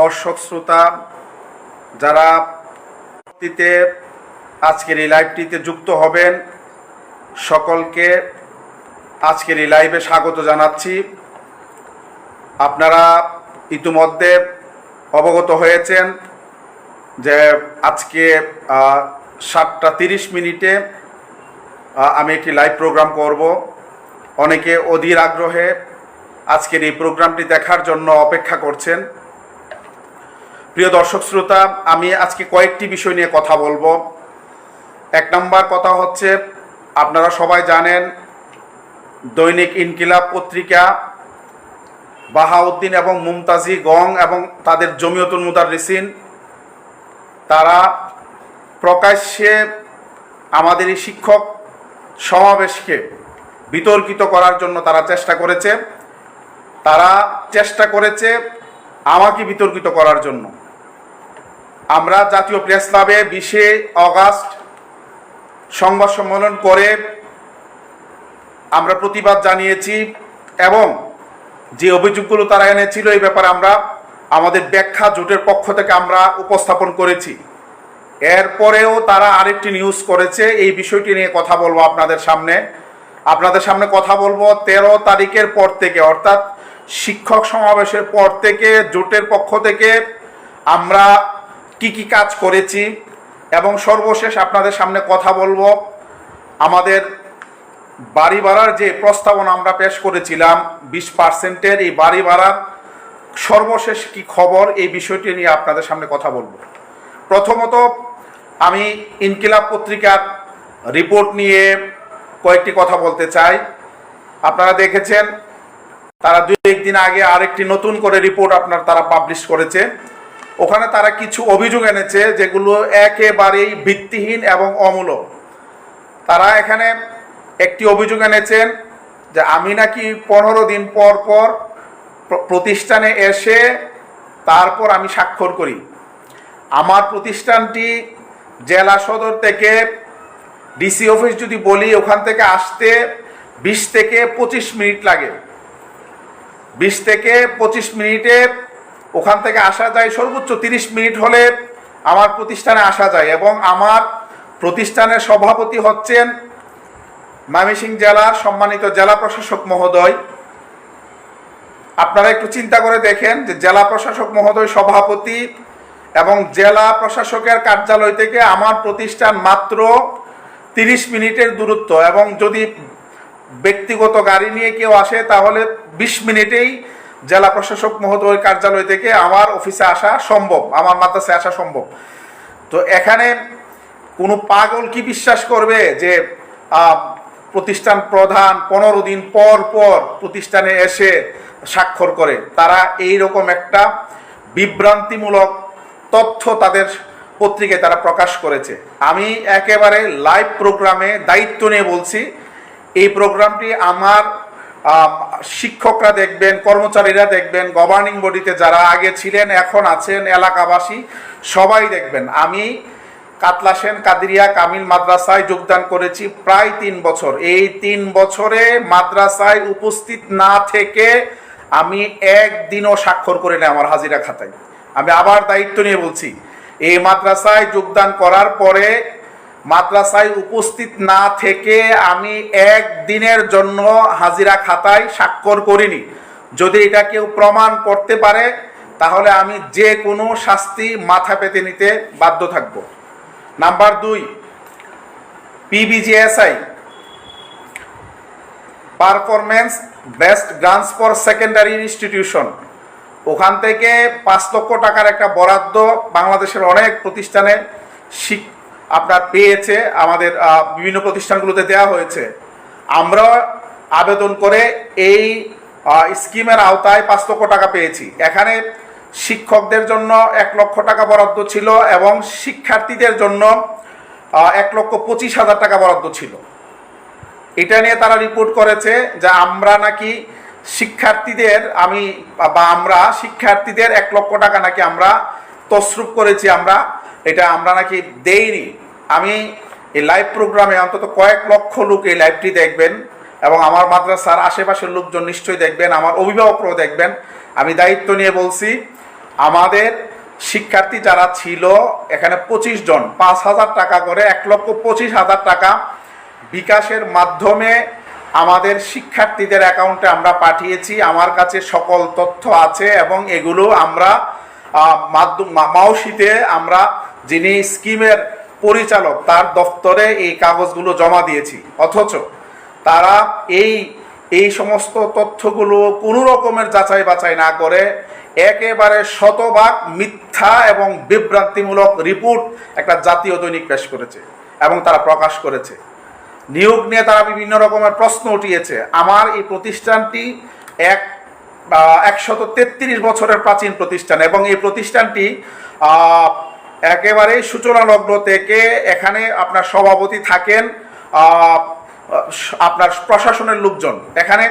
দর্শক শ্রোতা, যারা আজকের এই লাইভটিতে যুক্ত হবেন, সকলকে আজকের এই লাইভে স্বাগত জানাচ্ছি। আপনারা ইতিমধ্যে অবগত হয়েছেন যে আজকে সাতটা তিরিশ মিনিটে আমি একটি লাইভ প্রোগ্রাম করব। অনেকে অধীর আগ্রহে আজকের এই প্রোগ্রামটি দেখার জন্য অপেক্ষা করছেন। প্রিয় দর্শক শ্রোতা, আমি আজকে কয়েকটি বিষয় নিয়ে কথা বলব। এক নম্বর কথা হচ্ছে, আপনারা সবাই জানেন, দৈনিক ইনকিলাব পত্রিকা, বাহাউদ্দিন এবং মুমতাজি, গং এবং তাদের জমিয়তুল মুদাররিসিন, তারা প্রকাশ্যে আমাদের এই শিক্ষক সমাবেশকে বিতর্কিত করার জন্য তারা চেষ্টা করেছে। তারা চেষ্টা করেছে আমাকে বিতর্কিত করার জন্য। আমরা জাতীয় প্রেস ক্লাবে বিশে অগাস্ট সংবাদ সম্মেলন করে আমরা প্রতিবাদ জানিয়েছি এবং যে অভিযোগগুলো তারা এনেছিল এই ব্যাপারে আমরা আমাদের ব্যাখ্যা জোটের পক্ষ থেকে আমরা উপস্থাপন করেছি। এরপরেও তারা আরেকটি নিউজ করেছে, এই বিষয়টি নিয়ে কথা বলব আপনাদের সামনে। আপনাদের সামনে কথা বলব তেরো তারিখের পর থেকে, অর্থাৎ শিক্ষক সমাবেশের পর থেকে জোটের পক্ষ থেকে আমরা কি কি কাজ করেছি এবং সর্বশেষ আপনাদের সামনে কথা বলব। আমাদের বাড়ি ভাড়ার যে প্রস্তাবনা আমরা পেশ করেছিলাম, বিশ পার্সেন্টের এই বাড়ি ভাড়ার সর্বশেষ কি খবর এই বিষয়টি নিয়ে আপনাদের সামনে কথা বলব। প্রথমত, আমি ইনকিলাব পত্রিকার রিপোর্ট নিয়ে কয়েকটি কথা বলতে চাই। আপনারা দেখেছেন, তারা দুই একদিন আগে আরেকটি নতুন করে রিপোর্ট আপনার, তারা পাবলিশ করেছে। ওখানে তারা কিছু অভিযোগ এনেছে যেগুলো একেবারেই ভিত্তিহীন এবং অমূলক। তারা এখানে একটি অভিযোগ এনেছেন যে আমি নাকি পনেরো দিন পর পর প্রতিষ্ঠানে এসে তারপর আমি স্বাক্ষর করি। আমার প্রতিষ্ঠানটি জেলা সদর থেকে ডিসি অফিস যদি বলি, ওখান থেকে আসতে বিশ থেকে পঁচিশ মিনিট লাগে। বিশ থেকে পঁচিশ মিনিটে ওখান থেকে আসা যায় সর্বোচ্চ তিরিশ মিনিট হলে আমার প্রতিষ্ঠানে আসা যায় এবং আমার প্রতিষ্ঠানের সভাপতি হচ্ছেন ময়মনসিংহ জেলার সম্মানিত জেলা প্রশাসক মহোদয়। আপনারা একটু চিন্তা করে দেখেন যে জেলা প্রশাসক মহোদয় সভাপতি এবং জেলা প্রশাসকের কার্যালয় থেকে আমার প্রতিষ্ঠান মাত্র তিরিশ মিনিটের দূরত্ব এবং যদি ব্যক্তিগত গাড়ি নিয়ে কেউ আসে তাহলে বিশ মিনিটেই জেলা প্রশাসক মহোদয়ের কার্যালয় থেকে আমার অফিসে আসা সম্ভব, আমার মাদ্রাসায় আসা সম্ভব। তো এখানে কোনো পাগল কি বিশ্বাস করবে যে প্রতিষ্ঠান প্রধান পনেরো দিন পর পর প্রতিষ্ঠানে এসে স্বাক্ষর করে? তারা এই রকম একটা বিভ্রান্তিমূলক তথ্য তাদের পত্রিকায় তারা প্রকাশ করেছে। আমি একেবারে লাইভ প্রোগ্রামে দায়িত্ব নিয়ে বলছি, এই প্রোগ্রামটি আমার শিক্ষকরা দেখবেন, কর্মচারীরা দেখবেন গভর্নিং বডিতে যারা আগে ছিলেন, এখন আছেন এলাকাবাসী, সবাই দেখবেন। আমি কাতলা সেন, কাদিরিয়া, কামিল মাদ্রাসায় যোগদান করেছি প্রায় তিন বছর। এই তিন বছরে মাদ্রাসায় উপস্থিত না থেকে আমি একদিনও স্বাক্ষর করে নেই আমার হাজিরা খাতায়। আমি আবার দায়িত্ব নিয়ে বলছি, এই মাদ্রাসায় যোগদান করার পরে মাদ্রাসায় উপস্থিত না থেকে আমি একদিনের জন্য হাজিরা খাতায় স্বাক্ষর করিনি। যদি এটা কেউ প্রমাণ করতে পারে, তাহলে আমি যে কোনো শাস্তি মাথা পেতে নিতে বাধ্য থাকব। নাম্বার দুই PBGSI performance based grants for secondary institution ওখান থেকে পাঁচ লক্ষ টাকার একটা বরাদ্দ বাংলাদেশের অনেক প্রতিষ্ঠানে শিক আপনার পেয়েছে, আমাদের বিভিন্ন প্রতিষ্ঠানগুলোতে দেওয়া হয়েছে। আমরা আবেদন করে এই স্কিমের আওতায় পাঁচ লক্ষ টাকা পেয়েছি। এখানে শিক্ষকদের জন্য এক লক্ষ টাকা বরাদ্দ ছিল এবং শিক্ষার্থীদের জন্য এক লক্ষ পঁচিশ হাজার টাকা বরাদ্দ ছিল। এটা নিয়ে তারা রিপোর্ট করেছে যে আমরা নাকি শিক্ষার্থীদের, আমি বা আমরা শিক্ষার্থীদের এক লক্ষ টাকা নাকি আমরা তসরুপ করেছি, আমরা এটা আমরা নাকি দেইনি। আমি এই লাইভ প্রোগ্রামে অন্তত কয়েক লক্ষ লোক এই লাইভটি দেখবেন এবং আমার মাদ্রাসার আশেপাশের লোকজন নিশ্চয়ই দেখবেন, আমার অভিভাবকরাও দেখবেন। আমি দায়িত্ব নিয়ে বলছি, আমাদের শিক্ষার্থী যারা ছিল, এখানে পঁচিশ জন, পাঁচ হাজার টাকা করে, এক লক্ষ পঁচিশ হাজার টাকা বিকাশের মাধ্যমে আমাদের শিক্ষার্থীদের অ্যাকাউন্টে আমরা পাঠিয়েছি। আমার কাছে সকল তথ্য আছে এবং এগুলো আমরা মাধ্যম, মা- মাউসিতে আমরা যিনি স্কিমের পরিচালক, তার দপ্তরে এই কাগজগুলো জমা দিয়েছি। অথচ তারা এই এই সমস্ত তথ্যগুলো কোনো রকমের যাচাই বাছাই না করে একেবারে শতভাগ মিথ্যা এবং বিভ্রান্তিমূলক রিপোর্ট একটা জাতীয় দৈনিক পেশ করেছে এবং তারা প্রকাশ করেছে। নিয়োগ নিয়ে তারা বিভিন্ন রকমের প্রশ্ন উঠিয়েছে। আমার এই প্রতিষ্ঠানটি এক একশত তেত্রিশ বছরের প্রাচীন প্রতিষ্ঠান এবং এই প্রতিষ্ঠানটি আহ, একেবারে সূচনা লগ্ন থেকে এখানে আপনার সভাপতি থাকেন আপনার প্রশাসনের লোকজন। এখানে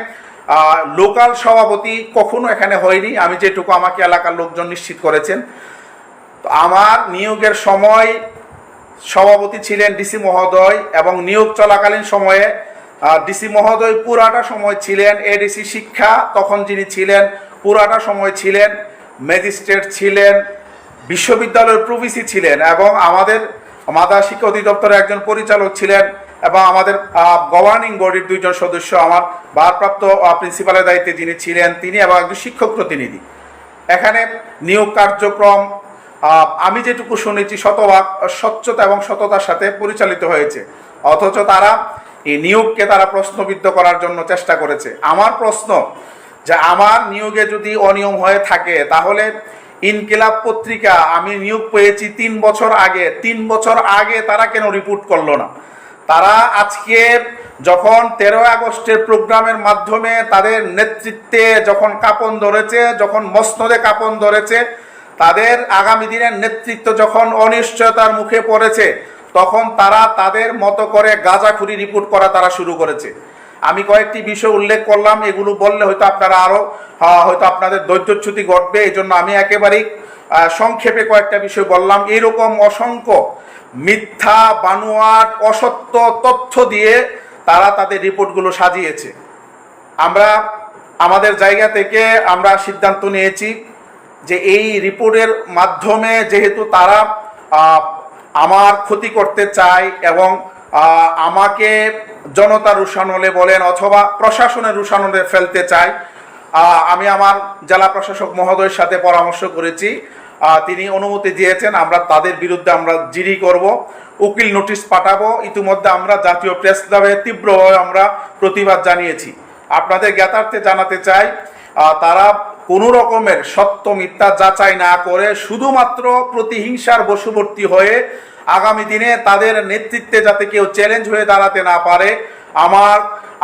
লোকাল সভাপতি কখনো এখানে হয়নি। আমি যেটুকু আমাকে এলাকার লোকজন নিশ্চিত করেছেন। তো আমার নিয়োগের সময় সভাপতি ছিলেন ডিসি মহোদয় এবং নিয়োগ চলাকালীন সময়ে ডিসি মহোদয় পুরাটা সময় ছিলেন এডিসি শিক্ষা তখন যিনি ছিলেন পুরাটা সময় ছিলেন ম্যাজিস্ট্রেট ছিলেন বিশ্ববিদ্যালয়ের প্রভিসি ছিলেন এবং আমাদের মাদা শিক্ষা অধিদপ্তরের একজন পরিচালক ছিলেন এবং আমাদের গভর্নিং বডির দুইজন সদস্য আমার ভারপ্রাপ্ত প্রিন্সিপালের দায়িত্বে যিনি ছিলেন তিনি এবং একজন শিক্ষক প্রতিনিধি। এখানে নিয়োগ কার্যক্রম আমি যেটুকু শুনেছি শতভাগ স্বচ্ছতা এবং সততার সাথে পরিচালিত হয়েছে। অথচ তারা এই নিয়োগকে তারা প্রশ্নবিদ্ধ করার জন্য চেষ্টা করেছে। আমার প্রশ্ন যে আমার নিয়োগে যদি অনিয়ম হয়ে থাকে তাহলে ইনকিলাব পত্রিকা, আমি নিয়োগ পেয়েছি তিন বছর আগে। তিন বছর আগে তারা কেন রিপোর্ট করল না? তারা আজকে যখন তেরো আগস্টের প্রোগ্রামের মাধ্যমে তাদের নেতৃত্বে যখন কাপন ধরেছে, যখন মসনদে কাপন ধরেছে, তাদের আগামী দিনের নেতৃত্ব যখন অনিশ্চয়তার মুখে পড়েছে, তখন তারা তাদের মতো করে গাঁজাখুরি রিপোর্ট করা তারা শুরু করেছে। আমি কয়েকটি বিষয় উল্লেখ করলাম, এগুলো বললে হয়তো আপনারা আরও হয়তো আপনাদের দৈত্যচ্যুতি ঘটবে এই জন্য আমি একেবারেই সংক্ষেপে কয়েকটা বিষয় বললাম। এরকম অসংখ্য মিথ্যা, বানোয়াট, অসত্য তথ্য দিয়ে তারা তাদের রিপোর্টগুলো সাজিয়েছে। আমরা, আমাদের জায়গা থেকে আমরা সিদ্ধান্ত নিয়েছি যে এই রিপোর্টের মাধ্যমে যেহেতু তারা আমার ক্ষতি করতে চায় এবং আমাকে জনতা রুশানলে বলেন অথবা প্রশাসনের রুশানলে ফেলতে আহ, আমি আমার জেলা প্রশাসক মহোদয়ের সাথে পরামর্শ করেছি। তিনি অনুমতি দিয়েছেন আমরা তাদের বিরুদ্ধে আমরা জিডি করব উকিল নোটিশ পাঠাবো। ইতিমধ্যে আমরা জাতীয় প্রেস ক্লাবে তীব্রভাবে আমরা প্রতিবাদ জানিয়েছি। আপনাদের জ্ঞাতার্থে জানাতে চাই তারা কোনো রকমের সত্য মিথ্যা যাচাই না করে শুধুমাত্র প্রতিহিংসার বশবর্তী হয়ে আগামী দিনে তাদের নেতৃত্বে যাতে কেউ চ্যালেঞ্জ হয়ে দাঁড়াতে না পারে, আমার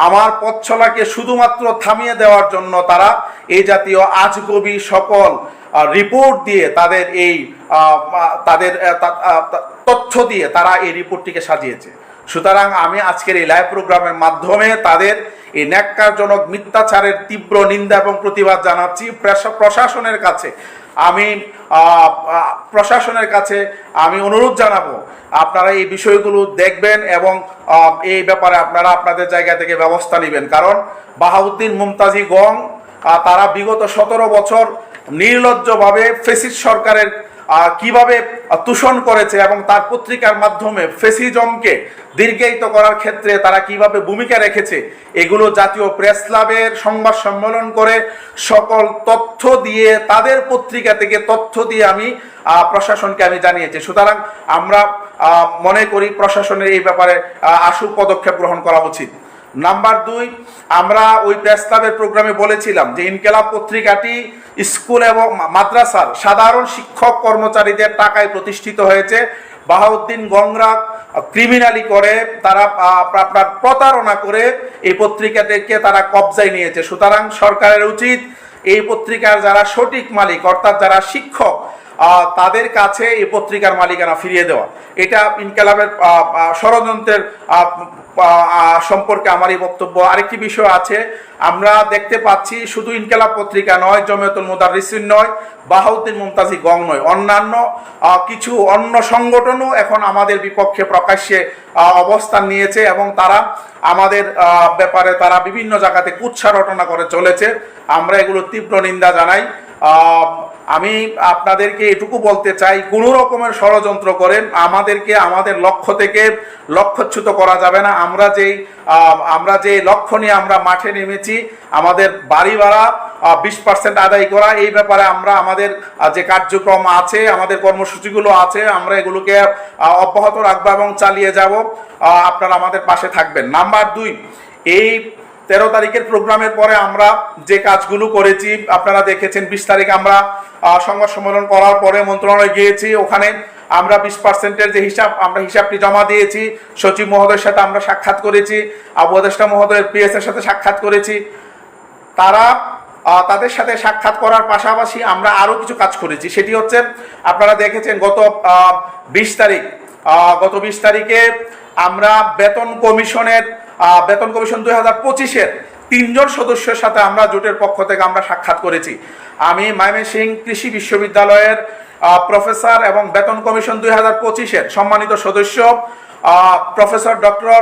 আমার পথছলাকে শুধুমাত্র থামিয়ে দেওয়ার জন্য তারা এই জাতীয় আজগবি সকল রিপোর্ট দিয়ে তাদের এই তাদের তথ্য দিয়ে তারা এই রিপোর্টটিকে সাজিয়েছে। সুতরাং আমি আজকের এই লাইভ প্রোগ্রামের মাধ্যমে তাদের এই ন্যাক্কারজনক মিথ্যাচারের তীব্র নিন্দা এবং প্রতিবাদ জানাচ্ছি প্রশা- প্রশাসনের কাছে। আমি প্রশাসনের কাছে আমি অনুরোধ জানাব, আপনারা এই বিষয়গুলো দেখবেন এবং এই ব্যাপারে আপনারা আপনাদের জায়গা থেকে ব্যবস্থা নেবেন। কারণ বাহাউদ্দিন মুমতাজি গং তারা বিগত সতেরো বছর নির্লজ্জভাবে ফেসিস সরকারের কীভাবে তুষণ করেছে এবং তার পত্রিকার মাধ্যমে ফেসিজমকে দীর্ঘায়িত করার ক্ষেত্রে তারা কীভাবে ভূমিকা রেখেছে, এগুলো জাতীয় প্রেস ক্লাবের সংবাদ সম্মেলন করে সকল তথ্য দিয়ে, তাদের পত্রিকা থেকে তথ্য দিয়ে আমি প্রশাসনকে আমি জানিয়েছি। সুতরাং আমরা মনে করি প্রশাসনের এই ব্যাপারে আশু পদক্ষেপ গ্রহণ করা উচিত। নাম্বার দুই, আমরা ওই প্রেস ক্লাবের প্রোগ্রামে বলেছিলাম যে ইনকেলাব পত্রিকাটি স্কুল এবং মাদ্রাসার সাধারণ শিক্ষক কর্মচারীদের টাকায় প্রতিষ্ঠিত হয়েছে। বাহাউদ্দিন গংরা ক্রিমিনালি করে, তারা আপনার প্রতারণা করে এই পত্রিকাটিকে তারা কবজায় নিয়েছে। সুতরাং সরকারের উচিত এই পত্রিকার যারা সঠিক মালিক, অর্থাৎ যারা শিক্ষক তাদের কাছে এই পত্রিকার মালিকানা ফিরিয়ে দেওয়া। এটা আহ, ষড়যন্ত্রের সম্পর্কে আমার এই বক্তব্য। আরেকটি বিষয় আছে আমরা দেখতে পাচ্ছি শুধু ইনকালাব পত্রিকা নয় জমিয়তুল মুদারিসিন নয় বাহাউদ্দিন মুমতাজি গং নয়। অন্যান্য কিছু অন্য সংগঠনও এখন আমাদের বিপক্ষে প্রকাশ্যে অবস্থান নিয়েছে এবং তারা আমাদের ব্যাপারে তারা বিভিন্ন জায়গাতে কুৎসা রটনা করে চলেছে। আমরা এগুলো তীব্র নিন্দা জানাই। আমি আপনাদেরকে এটুকু বলতে চাই, কোনো রকমের ষড়যন্ত্র করেন, আমাদেরকে, আমাদের লক্ষ্য থেকে লক্ষ্যচ্যুত করা যাবে না। আমরা যেই আমরা যে লক্ষ্য নিয়ে আমরা মাঠে নেমেছি, আমাদের বাড়ি ভাড়া বিশ পার্সেন্ট আদায় করা, এই ব্যাপারে আমরা আমাদের যে কার্যক্রম আছে, আমাদের কর্মসূচিগুলো আছে, আমরা এগুলোকে অব্যাহত রাখব এবং চালিয়ে যাব। আপনারা আমাদের পাশে থাকবেন। নাম্বার দুই, এই তেরো তারিখের প্রোগ্রামের পরে আমরা যে কাজগুলো করেছি, আপনারা দেখেছেন বিশ তারিখ আমরা সংবাদ সম্মেলন করার পরে মন্ত্রণালয়ে গিয়েছি। ওখানে আমরা বিশ পার্সেন্টের যে হিসাব, আমরা হিসাবটি জমা দিয়েছি। সচিব মহোদয়ের সাথে আমরা সাক্ষাৎ করেছি উপদেষ্টা মহোদয়ের পিএস এর সাথে সাক্ষাৎ করেছি। তারা তাদের সাথে সাক্ষাৎ করার পাশাপাশি আমরা আরও কিছু কাজ করেছি। সেটি হচ্ছে, আপনারা দেখেছেন গত বিশ তারিখ গত বিশ তারিখে আমরা বেতন কমিশনের বেতন কমিশন দুই হাজার পঁচিশের তিনজন সদস্যের সাথে আমরা জোটের পক্ষ থেকে আমরা সাক্ষাৎ করেছি। আমি ময়মনসিং কৃষি বিশ্ববিদ্যালয়ের প্রফেসর এবং বেতন কমিশন দুই হাজার পঁচিশের সম্মানিত সদস্য প্রফেসর ডক্টর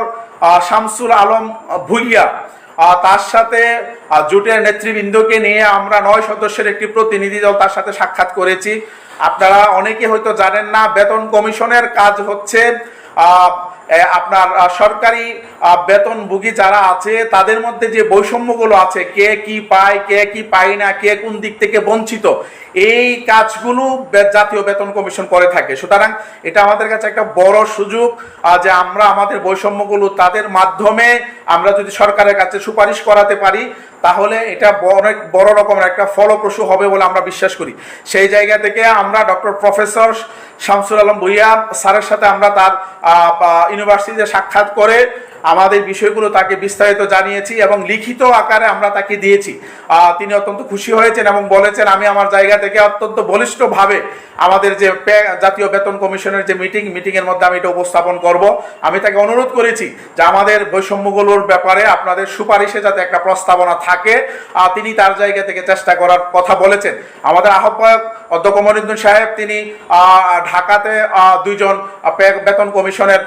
শামসুল আলম ভুইয়া। তার সাথে জোটের নেতৃবৃন্দকে নিয়ে আমরা নয় সদস্যের একটি প্রতিনিধি দল তার সাথে সাক্ষাৎ করেছি। আপনারা অনেকে হয়তো জানেন না, বেতন কমিশনের কাজ হচ্ছে আপনার সরকারি বেতনভোগী যারা আছে, তাদের মধ্যে যে বৈষম্যগুলো আছে, কে কি পায়, কে কি পায় না, কে কোন দিক থেকে বঞ্চিত, এই কাজগুলো জাতীয় বেতন কমিশন করে থাকে। সুতরাং এটা আমাদের কাছে একটা বড় সুযোগ যে আমরা আমাদের বৈষম্যগুলো তাদের মাধ্যমে আমরা যদি সরকারের কাছে সুপারিশ করাতে পারি তাহলে এটা অনেক বড় রকমের একটা ফলপ্রসূ হবে বলে আমরা বিশ্বাস করি। সেই জায়গা থেকে আমরা ডক্টর প্রফেসর শামসুল আলম ভুইয়া স্যারের সাথে আমরা তার ইউনিভার্সিটিতে সাক্ষাৎ করে আমাদের বিষয়গুলো তাকে বিস্তারিত জানিয়েছি এবং লিখিত আকারে আমরা তাকে দিয়েছি। তিনি অত্যন্ত খুশি হয়েছেন এবং বলেছেন, আমি আমার জায়গা থেকে অত্যন্ত বলিষ্ঠভাবে আমাদের যে জাতীয় বেতন কমিশনের যে মিটিং মিটিং এর মধ্যে আমি এটা উপস্থাপন করব। আমি তাকে অনুরোধ করেছি যে আমাদের বৈষম্যগুলোর ব্যাপারে আপনাদের সুপারিশে যাতে একটা প্রস্তাবনা থাকে। তিনি তার জায়গা থেকে চেষ্টা করার কথা বলেছেন। আমাদের আহ্বায়ক অধ্যক্ষ মনিন্দুন সাহেব, তিনি ঢাকাতে দুইজন বেতন কমিশনের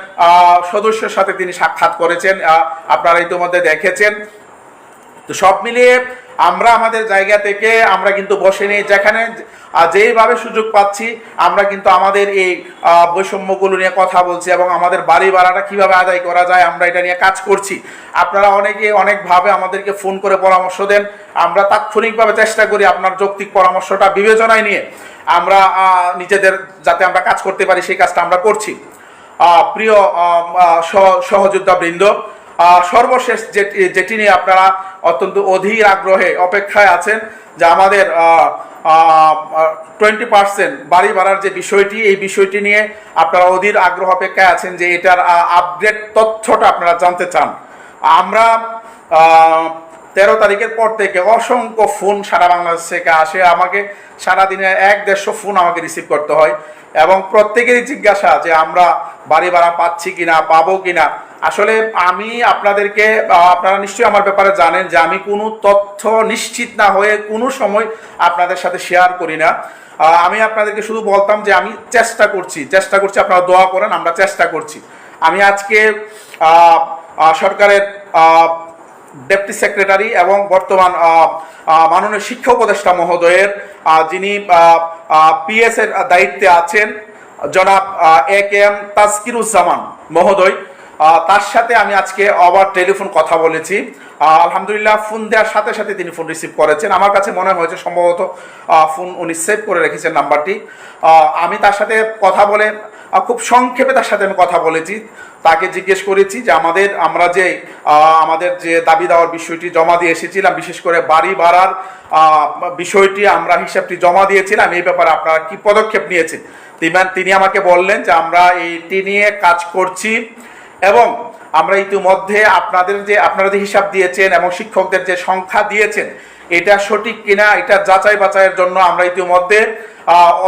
সদস্যের সাথে তিনি সাক্ষাৎ করেছেন। আপনারা ইতিমধ্যে দেখেছেন। তো সব মিলিয়ে আমরা আমাদের জায়গা থেকে আমরা কিন্তু বসে নেই। যেখানে যেইভাবে সুযোগ পাচ্ছি, আমরা কিন্তু আমাদের এই বৈষম্যগুলো নিয়ে কথা বলছি এবং আমাদের বাড়ি ভাড়াটা কীভাবে আদায় করা যায় আমরা এটা নিয়ে কাজ করছি। আপনারা অনেকে অনেকভাবে আমাদেরকে ফোন করে পরামর্শ দেন। আমরা তাৎক্ষণিকভাবে চেষ্টা করি আপনার যৌক্তিক পরামর্শটা বিবেচনায় নিয়ে আমরা নিজেদের যাতে আমরা কাজ করতে পারি সেই কাজটা আমরা করছি। প্রিয় সহযোদ্ধা বৃন্দ সর্বশেষ যেটি নিয়ে আপনারা অত্যন্ত অধীর আগ্রহে অপেক্ষায় আছেন, যে আমাদের টোয়েন্টি পার্সেন্ট বাড়ি ভাড়ার যে বিষয়টি, এই বিষয়টি নিয়ে আপনারা অধীর আগ্রহ অপেক্ষায় আছেন যে এটার আপডেট তথ্যটা আপনারা জানতে চান। আমরা তেরো তারিখের পর থেকে অসংখ্য ফোন সারা বাংলাদেশ থেকে আসে। আমাকে সারাদিনে এক দেড়শো ফোন আমাকে রিসিভ করতে হয় এবং প্রত্যেকেরই জিজ্ঞাসা যে আমরা বাড়ি ভাড়া পাচ্ছি কিনা, পাবো কিনা। আসলে আমি আপনাদেরকে আপনারা নিশ্চয়ই আমার ব্যাপারে জানেন যে আমি কোনো তথ্য নিশ্চিত না হয়ে কোনো সময় আপনাদের সাথে শেয়ার করি না। আমি আপনাদেরকে শুধু বলতাম যে আমি চেষ্টা করছি চেষ্টা করছি, আপনারা দোয়া করেন, আমরা চেষ্টা করছি। আমি আজকে সরকারের ডেপুটি সেক্রেটারি এবং বর্তমান মাননীয় শিক্ষা উপদেষ্টা মহোদয়ের যিনি পিএস এর দায়িত্বে আছেন, জনাব এ কে এম তাজকিরুজ্জামান মহোদয়। তার সাথে আমি আজকে আবার টেলিফোন কথা বলেছি। আলহামদুলিল্লাহ, ফোন দেওয়ার সাথে সাথে তিনি ফোন রিসিভ করেছেন। আমার কাছে মনে হয়েছে সম্ভবত ফোন উনি সেভ করে রেখেছেন নাম্বারটি। আমি তার সাথে কথা বলে খুব সংক্ষেপে তার সাথে আমি কথা বলেছি। তাকে জিজ্ঞেস করেছি যে আমাদের, আমরা যে আমাদের যে দাবি দেওয়ার বিষয়টি জমা দিয়ে এসেছিলাম, বিশেষ করে বাড়ি ভাড়ার বিষয়টি আমরা হিসাবটি জমা দিয়েছিলাম। এই ব্যাপারে আপনারা কি পদক্ষেপ নিয়েছেন? তিনি- আমাকে বললেন যে আমরা এইটি নিয়ে কাজ করছি। এবং আমরা ইতিমধ্যে আপনাদের যে, আপনারা যে হিসাব দিয়েছেন এবং শিক্ষকদের যে সংখ্যা দিয়েছেন, এটা সঠিক কিনা, এটা যাচাই বাছাইয়ের জন্য আমরা ইতিমধ্যে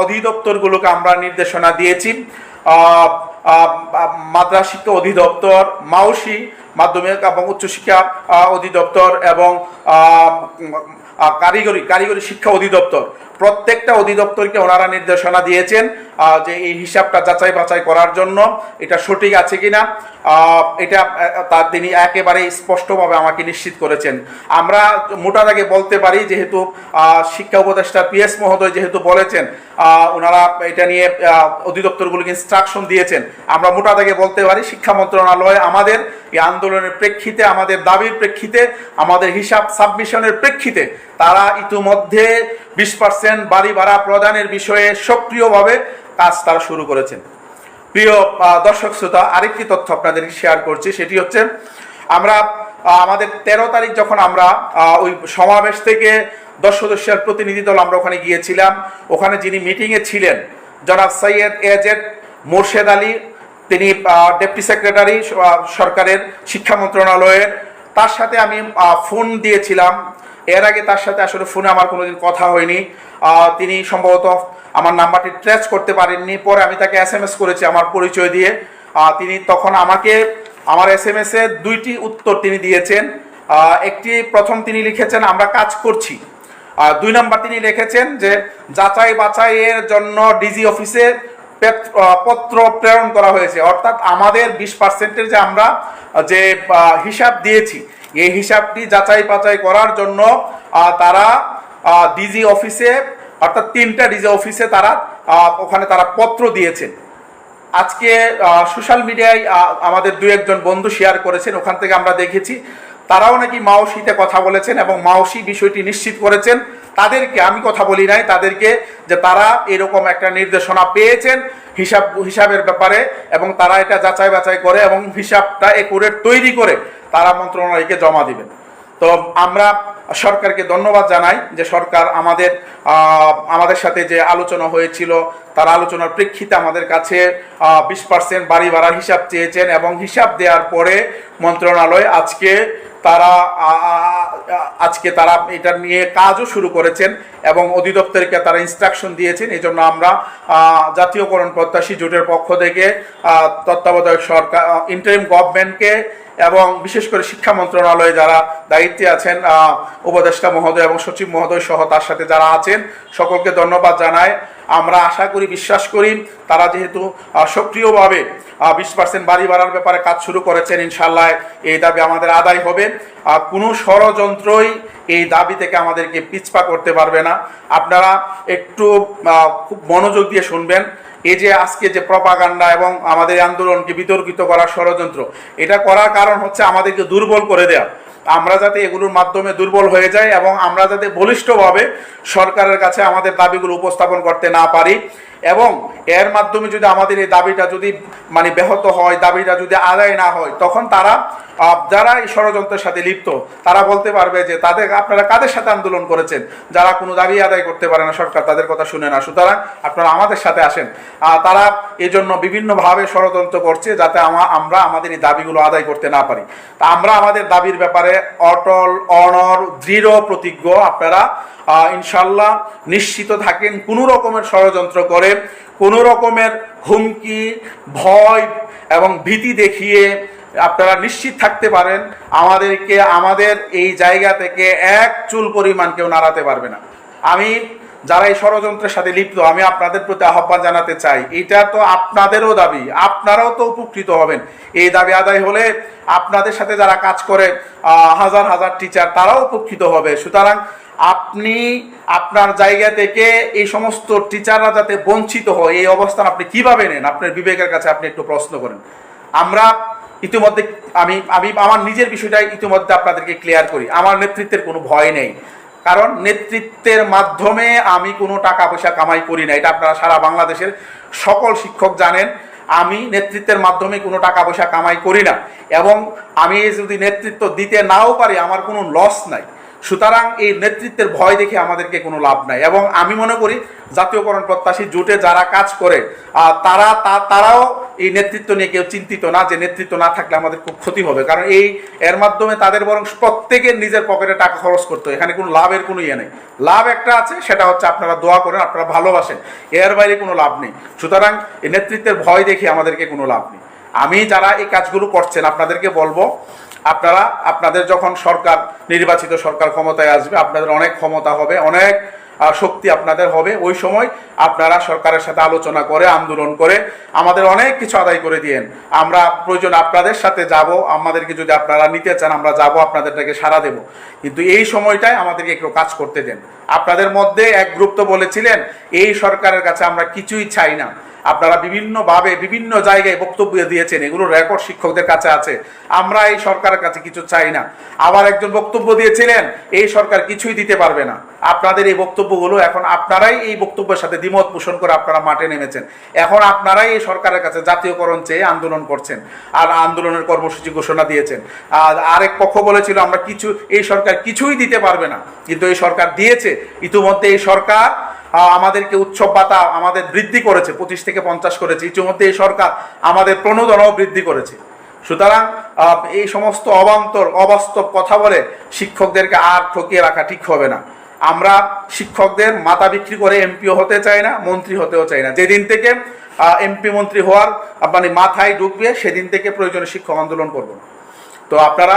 অধিদপ্তরগুলোকে আমরা নির্দেশনা দিয়েছি। আহ, শিক্ষা অধিদপ্তর মাউসি মাধ্যমিক এবং উচ্চশিক্ষা অধিদপ্তর এবং কারিগরি কারিগরি শিক্ষা অধিদপ্তর। প্রত্যেকটা অধিদপ্তরকে ওনারা নির্দেশনা দিয়েছেন যে এই হিসাবটা যাচাই বাছাই করার জন্য এটা সঠিক আছে কিনা। আহ, এটা তার তিনি একেবারে স্পষ্টভাবে আমাকে নিশ্চিত করেছেন। আমরা মোটা দাগে বলতে পারি যেহেতু শিক্ষা উপদেষ্টা পিএস মহোদয় যেহেতু বলেছেন ওনারা এটা নিয়ে অধিদপ্তরগুলোকে ইনস্ট্রাকশন দিয়েছেন। আমরা মোটা দাগে বলতে পারি, শিক্ষা মন্ত্রণালয় আমাদের এই আন্দোলনের প্রেক্ষিতে, আমাদের দাবির প্রেক্ষিতে, আমাদের হিসাব সাবমিশনের প্রেক্ষিতে তারা ইতিমধ্যে বিশ পার্সেন্ট বাড়ি ভাড়া প্রদানের বিষয়ে সক্রিয়ভাবে কাজ তারা শুরু করেছেন। প্রিয় দর্শক শ্রোতা, আরেকটি তথ্য আপনাদের শেয়ার করছি, সেটি হচ্ছে আমরা আমাদের তেরো তারিখ যখন আমরা ওই সমাবেশ থেকে দশ সদস্যের প্রতিনিধি দল আমরা ওখানে গিয়েছিলাম। ওখানে যিনি মিটিংয়ে ছিলেন, জনাব সৈয়দ এজেড মোর্শেদ আলী, তিনি ডেপুটি সেক্রেটারি সরকারের শিক্ষা মন্ত্রণালয়ের। তার সাথে আমি ফোন দিয়েছিলাম। এর আগে তার সাথে আসলে ফোনে আমার কোনোদিন কথা হয়নি। তিনি সম্ভবত আমার নাম্বারটি ট্রেস করতে পারেননি। পরে আমি তাকে এস এম এস করেছি আমার পরিচয় দিয়ে। তিনি তখন আমাকে, আমার এস এম এস দুইটি উত্তর তিনি দিয়েছেন। একটি প্রথম তিনি লিখেছেন, আমরা কাজ করছি। দুই নম্বর তিনি লিখেছেন যে যাচাই বাছাইয়ের জন্য ডিজি অফিসে পত্র প্রেরণ করা হয়েছে। অর্থাৎ আমাদের বিশ পার্সেন্টের যে আমরা যে হিসাব দিয়েছি, এই হিসাবটি যাচাই পাচাই করার জন্য তারা ডিজি অফিসে, অর্থাৎ তিনটা ডিজি অফিসে তারা ওখানে তারা পত্র দিয়েছেন। আজকে সোশ্যাল মিডিয়ায় আমাদের দু একজন বন্ধু শেয়ার করেছেন, ওখান থেকে আমরা দেখেছি। তারাও নাকি মাওসিতে কথা বলেছেন এবং মাওসি বিষয়টি নিশ্চিত করেছেন। তাদেরকে, আমি কথা বলি নাই, তাদেরকে যে তারা এরকম একটা নির্দেশনা পেয়েছেন হিসাব, হিসাবের ব্যাপারে এবং তারা এটা যাচাই বাছাই করে এবং হিসাবটা একুরেট তৈরি করে তারা মন্ত্রণালয়কে জমা দিবেন। তো আমরা সরকারকে ধন্যবাদ জানাই যে সরকার আমাদের আমাদের সাথে যে আলোচনা হয়েছিল, তার আলোচনার প্রেক্ষিতে আমাদের কাছে বিশ পার্সেন্ট বাড়ি ভাড়ার হিসাব চেয়েছেন এবং হিসাব দেওয়ার পরে মন্ত্রণালয় আজকে তারা আজকে তারা এটা নিয়ে কাজও শুরু করেছেন এবং অধিদপ্তরকে তারা ইনস্ট্রাকশন দিয়েছেন। এই জন্য আমরা জাতীয়করণ প্রত্যাশী জোটের পক্ষ থেকে তত্ত্বাবধায়ক সরকার ইন্টারিম গভর্নমেন্টকে এবং বিশেষ করে শিক্ষা মন্ত্রণালয়ে যারা দায়িত্বে আছেন উপদেষ্টা মহোদয় এবং সচিব মহোদয় সহ তার সাথে যারা আছেন, সকলকে ধন্যবাদ জানাই। আমরা আশা করি, বিশ্বাস করি, তারা যেহেতু সক্রিয়ভাবে বিশ পার্সেন্ট বাড়ি বাড়ার ব্যাপারে কাজ শুরু করেছেন ইনশাল্লাহ এই দাবি আমাদের আদায় হবে। আর কোনো ষড়যন্ত্রই এই দাবি থেকে আমাদেরকে পিছপা করতে পারবে না। আপনারা একটু খুব মনোযোগ দিয়ে শুনবেন। এই যে আজকে যে প্রপাগান্ডা এবং আমাদের আন্দোলনকে বিতর্কিত করার ষড়যন্ত্র, এটা করার কারণ হচ্ছে আমাদেরকে দুর্বল করে দেওয়া আমরা যাতে এগুলোর মাধ্যমে দুর্বল হয়ে যাই এবং আমরা যাতে বলিষ্ঠভাবে সরকারের কাছে আমাদের দাবিগুলো উপস্থাপন করতে না পারি এবং এর মাধ্যমে যদি আমাদের এই দাবিটা যদি মানে ব্যাহত হয়, দাবিটা যদি আদায় না হয়, তখন তারা যারা এই ষড়যন্ত্রের সাথে লিপ্ত, তারা বলতে পারবে যে তাদের, আপনারা কাদের সাথে আন্দোলন করেছেন? যারা কোনো দাবি আদায় করতে পারে না সরকার, তাদের কথা শুনে না। সুতরাং আপনারা আমাদের সাথে আসেন। তারা এই জন্য বিভিন্নভাবে ষড়যন্ত্র করছে যাতে আমরা আমাদের এই দাবিগুলো আদায় করতে না পারি। তা আমরা আমাদের দাবির ব্যাপারে অটল অনর দৃঢ় প্রতিজ্ঞ আপনারা ইনশাল্লাহ নিশ্চিত থাকেন, কোনো রকমের ষড়যন্ত্র করে, কোনো রকমের হুমকি, ভয় এবং ভীতি দেখিয়ে আপনারা নিশ্চিত থাকতে পারেন, আমাদেরকে, আমাদের এই জায়গা থেকে এক চুল পরিমাণ কেউ নাড়াতে পারবে না। আমি যারা এই ষড়যন্ত্রের সাথে লিপ্ত, আমি আপনাদের প্রতি আহ্বান জানাতে চাই, এটা তো আপনাদেরও দাবি, আপনারাও তো উপকৃত হবেন। এই দাবি আদায় হলে আপনাদের সাথে যারা কাজ করে হাজার হাজার টিচার তারাও উপকৃত হবে। সুতরাং আপনি আপনার জায়গা থেকে এই সমস্ত টিচাররা যাতে বঞ্চিত হয়, এই অবস্থান আপনি কীভাবে নেন? আপনার বিবেকের কাছে আপনি একটু প্রশ্ন করেন। আমরা ইতিমধ্যে আমি আমি, আমার নিজের বিষয়টা ইতিমধ্যে আপনাদেরকে ক্লিয়ার করি। আমার নেতৃত্বের কোনো ভয় নেই। কারণ নেতৃত্বের মাধ্যমে আমি কোনো টাকা পয়সা কামাই করি না। এটা আপনারা সারা বাংলাদেশের সকল শিক্ষক জানেন। আমি নেতৃত্বের মাধ্যমে কোনো টাকা পয়সা কামাই করি না। এবং আমি যদি নেতৃত্ব দিতে নাও পারি, আমার কোনো লস নাই। সুতরাং এই নেতৃত্বের ভয় দেখে আমাদেরকে কোনো লাভ নাই। এবং আমি মনে করি জাতীয়করণ প্রত্যাশী জোটে যারা কাজ করে তারা তারাও এই নেতৃত্ব নিয়ে কেউ চিন্তিত না যে নেতৃত্ব না থাকলে আমাদের খুব ক্ষতি হবে। কারণ এই, এর মাধ্যমে তাদের বরং প্রত্যেকের নিজের পকেটে টাকা খরচ করতে এখানে কোনো লাভের কোনো ইয়ে নেই। লাভ একটা আছে, সেটা হচ্ছে আপনারা দোয়া করেন, আপনারা ভালোবাসেন। এর বাইরে কোনো লাভ নেই। সুতরাং এই নেতৃত্বের ভয় দেখে আমাদেরকে কোনো লাভ নেই। আমি যারা এই কাজগুলো করছেন, আপনাদেরকে বলব আপনারা, আপনাদের যখন সরকার, নির্বাচিত সরকার ক্ষমতায় আসবে, আপনাদের অনেক ক্ষমতা হবে, অনেক শক্তি আপনাদের হবে। ওই সময় আপনারা সরকারের সাথে আলোচনা করে, আন্দোলন করে, আমাদের অনেক কিছু আদায় করে দিয়েন। আমরা প্রয়োজন আপনাদের সাথে যাব, আমাদেরকে যদি আপনারা নিতে চান, আমরা যাব, আপনাদেরটাকে সারা দেব। কিন্তু এই সময়টায় আমাদেরকে একটু কাজ করতে দেন। আপনাদের মধ্যে এক গ্রুপ তো বলেছিলেন, এই সরকারের কাছে আমরা কিছুই চাই না। আপনারা বিভিন্নভাবে বিভিন্ন জায়গায় বক্তব্য দিয়েছেন, এগুলো রেকর্ড শিক্ষকদের কাছে আছে। আমরা এই সরকারের কাছে কিছু চাই না। আবার একজন বক্তব্য দিয়েছিলেন, এই সরকার কিছুই দিতে পারবে না। আপনাদের এই বক্তব্যগুলো এখন আপনারাই এই বক্তব্যের সাথে দ্বিমত পোষণ করে আপনারা মাঠে নেমেছেন। এখন আপনারাই এই সরকারের কাছে জাতীয়করণ চেয়ে আন্দোলন করছেন আর আন্দোলনের কর্মসূচি ঘোষণা দিয়েছেন। আর আরেক পক্ষ বলেছিল, আমরা কিছু, এই সরকার কিছুই দিতে পারবে না। কিন্তু এই সরকার দিয়েছে। ইতিমধ্যে এই সরকার আমাদেরকে উৎসব ভাতা আমাদের বৃদ্ধি করেছে, পঁচিশ থেকে পঞ্চাশ করেছে। ইতিমধ্যে এই সরকার আমাদের প্রণোদনাও বৃদ্ধি করেছে। সুতরাং এই সমস্ত অবান্তর, অবাস্তব কথা বলে শিক্ষকদেরকে আর ঠকিয়ে রাখা ঠিক হবে না। আমরা শিক্ষকদের মাথা বিক্রি করে এমপিও হতে চাই না, মন্ত্রী হতেও চাই না। যেদিন থেকে এমপি মন্ত্রী হওয়ার মানে মাথায় ঢুকবে, সেদিন থেকে প্রয়োজনে শিক্ষক আন্দোলন করব তো আপনারা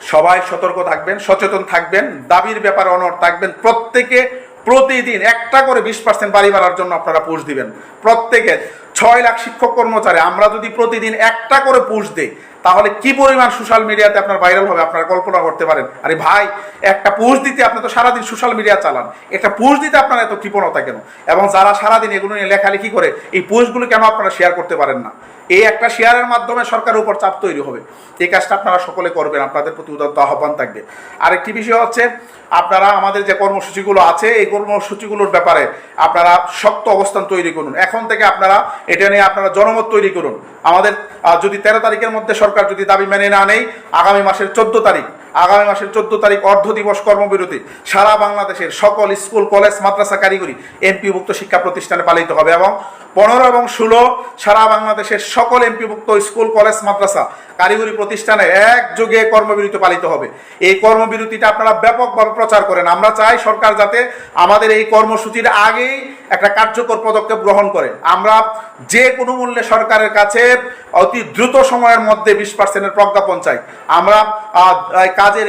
সবাই সতর্ক থাকবেন, সচেতন থাকবেন, দাবির ব্যাপারে অনর থাকবেন। প্রত্যেকে প্রতিদিন একটা করে বিশ পার্সেন্ট বাড়ি বাড়ার জন্য আপনারা পুষ দিবেন। প্রত্যেকে ছয় লাখ শিক্ষক কর্মচারী, আমরা যদি প্রতিদিন একটা করে পুষ দেই তাহলে কি পরিমাণ সোশ্যাল মিডিয়াতে আপনার ভাইরাল হবে? আপনারা কল্পনা করতে পারেন। আরে ভাই, একটা পুষ দিতে আপনি তো সারাদিন সোশ্যাল মিডিয়া চালান। একটা পুষ দিতে আপনার এত কৃপণতা কেন? এবং যারা সারাদিন এগুলো নিয়ে লেখালেখি করে, এই পুষগুলো কেন আপনারা শেয়ার করতে পারেন না? এই একটা শেয়ারের মাধ্যমে সরকারের উপর চাপ তৈরি হবে। এই কাজটা আপনারা সকলে করবেন। আপনাদের প্রতি উদাত্ত আহ্বান থাকবে। আরেকটি বিষয় হচ্ছে, আপনারা আমাদের যে কর্মসূচিগুলো আছে, এই কর্মসূচিগুলোর ব্যাপারে আপনারা শক্ত অবস্থান তৈরি করুন। এখন থেকে আপনারা এটা নিয়ে আপনারা জনমত তৈরি করুন। আমাদের যদি তেরো তারিখের মধ্যে সরকার যদি দাবি মেনে না নেই আগামী মাসের চোদ্দ তারিখ, আগামী মাসের চোদ্দ তারিখ অর্ধ দিবস কর্মবিরতি, সারা বাংলাদেশের সকল স্কুল, কলেজ, মাদ্রাসা কারিগরি এমপিভুক্ত শিক্ষা প্রতিষ্ঠানে পালিত হবে এবং পনেরো এবং ষোলো সারা বাংলাদেশের সকল এমপিভুক্ত স্কুল, কলেজ, মাদ্রাসা কারিগরি প্রতিষ্ঠানে একযোগে কর্মবিরতি পালিত হবে। এই কর্মবিরতিটা আপনারা ব্যাপকভাবে প্রচার করেন। আমরা চাই সরকার যাতে আমাদের এই কর্মসূচির আগেই একটা কার্যকর পদক্ষেপ গ্রহণ করে আমরা যে কোনো মূল্যে সরকারের কাছে অতি দ্রুত সময়ের মধ্যে বিশ পার্সেন্টের প্রজ্ঞাপন চাই। আমরা কাজের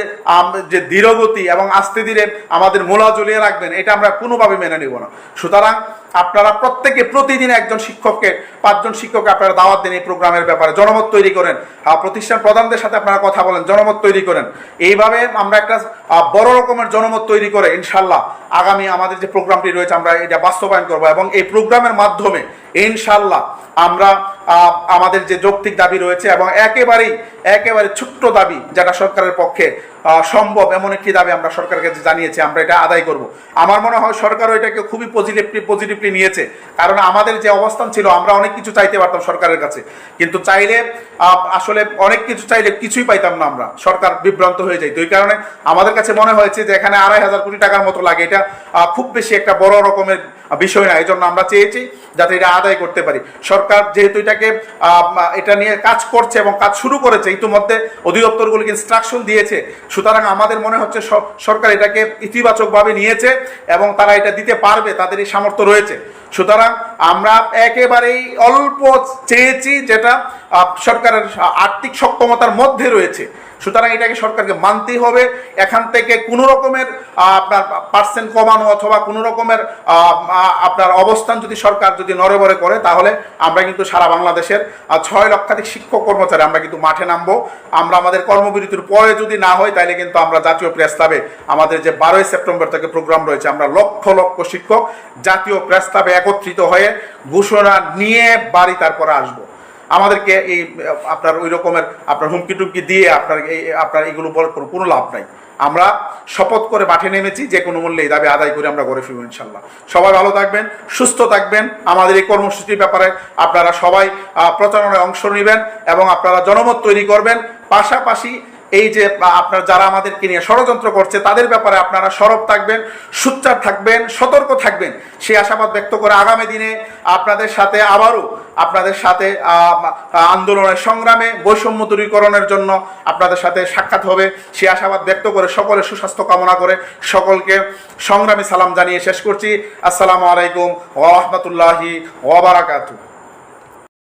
যে ধীরগতি এবং আস্তে ধীরে আমাদের মোলা জ্বলিয়ে রাখবেন, এটা আমরা কোনোভাবে মেনে নেব না। সুতরাং আপনারা প্রত্যেকে প্রতিদিন একজন শিক্ষককে, পাঁচজন শিক্ষককে আপনারা দাওয়াত দেন এই প্রোগ্রামের ব্যাপারে। জনমত তৈরি করেন। প্রতিষ্ঠান প্রধানদের সাথে আপনারা কথা বলেন, জনমত তৈরি করেন। এইভাবে আমরা একটা বড় রকমের জনমত তৈরি করে ইনশাল্লাহ আগামী আমাদের যে প্রোগ্রামটি রয়েছে, আমরা এটা বাস্তবায়ন করব এবং এই প্রোগ্রামের মাধ্যমে ইনশাল্লাহ আমরা আমাদের যে যৌক্তিক দাবি রয়েছে এবং একেবারেই, একেবারে ছোট্ট দাবি যেটা সরকারের পক্ষে সম্ভব এমন একটি দাবি আমরা সরকারের কাছে জানিয়েছি, আমরা এটা আদায় করব। আমার মনে হয় সরকারও এটাকে খুবই পজিটিভলি পজিটিভলি নিয়েছে। কারণ আমাদের যে অবস্থান ছিল, আমরা অনেক কিছু চাইতে পারতাম সরকারের কাছে। কিন্তু চাইলে আসলে অনেক কিছু চাইলে কিছুই পাইতাম না আমরা। সরকার বিভ্রান্ত হয়ে তো এই কারণে আমাদের কাছে মনে হয়েছে যে এখানে আড়াই হাজার কোটি টাকার মতো লাগে। এটা খুব বেশি একটা বড় রকমের বিষয় না। এই জন্য আমরা চেয়েছি যাতে এটা আদায় করতে পারি। সরকার যেহেতু এটাকে এটা নিয়ে কাজ করছে এবং কাজ শুরু করেছে, ইতিমধ্যে অধিদপ্তরগুলিকে ইনস্ট্রাকশন দিয়েছে। সুতরাং আমাদের মনে হচ্ছে সরকার এটাকে ইতিবাচকভাবে নিয়েছে এবং তারা এটা দিতে পারবে, তাদের এই সামর্থ্য রয়েছে। সুতরাং আমরা একেবারেই অল্প চেয়েছি যেটা সরকারের আর্থিক সক্ষমতার মধ্যে রয়েছে। সুতরাং এটাকে সরকারকে মানতেই হবে। এখান থেকে কোনো রকমের আপনার পার্সেন্ট কমানো অথবা কোনো রকমের আপনার অবস্থান যদি সরকার যদি নড়বড়ে করে, তাহলে আমরা কিন্তু সারা বাংলাদেশের ছয় লক্ষাধিক শিক্ষক কর্মচারী আমরা কিন্তু মাঠে নামবো। আমরা আমাদের কর্মবিরতির পরে যদি না হয় তাহলে কিন্তু আমরা জাতীয় প্রেস ক্লাবে, আমাদের যে বারোই সেপ্টেম্বর থেকে প্রোগ্রাম রয়েছে, আমরা লক্ষ লক্ষ শিক্ষক জাতীয় প্রেস ক্লাবে একত্রিত হয়ে ঘোষণা নিয়ে বাড়ি তারপরে আসব। আমাদেরকে এই, আপনার ওই রকমের আপনার হুমকি টুমকি দিয়ে আপনার এই, আপনার এগুলো কোনো লাভ নাই। আমরা শপথ করে মাঠে নেমেছি, যে কোনো মূল্যে এই দাবি আদায় করে আমরা গড়ে ফিরব ইনশাল্লাহ। সবাই ভালো থাকবেন, সুস্থ থাকবেন। আমাদের এই কর্মসূচির ব্যাপারে আপনারা সবাই প্রচারণায় অংশ নেবেন এবং আপনারা জনমত তৈরি করবেন। পাশাপাশি এই যে আপনার যারা আমাদেরকে নিয়ে ষড়যন্ত্র করছে, তাদের ব্যাপারে আপনারা সরব থাকবেন, সুচ্চার থাকবেন, সতর্ক থাকবেন। সেই আশাবাদ ব্যক্ত করে আগামী দিনে আপনাদের সাথে আবারও আপনাদের সাথে আন্দোলনের সংগ্রামে বৈষম্য দূরীকরণের জন্য আপনাদের সাথে সাক্ষাৎ হবে। সেই আশাবাদ ব্যক্ত করে সকলের সুস্বাস্থ্য কামনা করে সকলকে সংগ্রামী সালাম জানিয়ে শেষ করছি। আসসালামু আলাইকুম ওয়া রাহমাতুল্লাহি ওয়া বারাকাতুহু।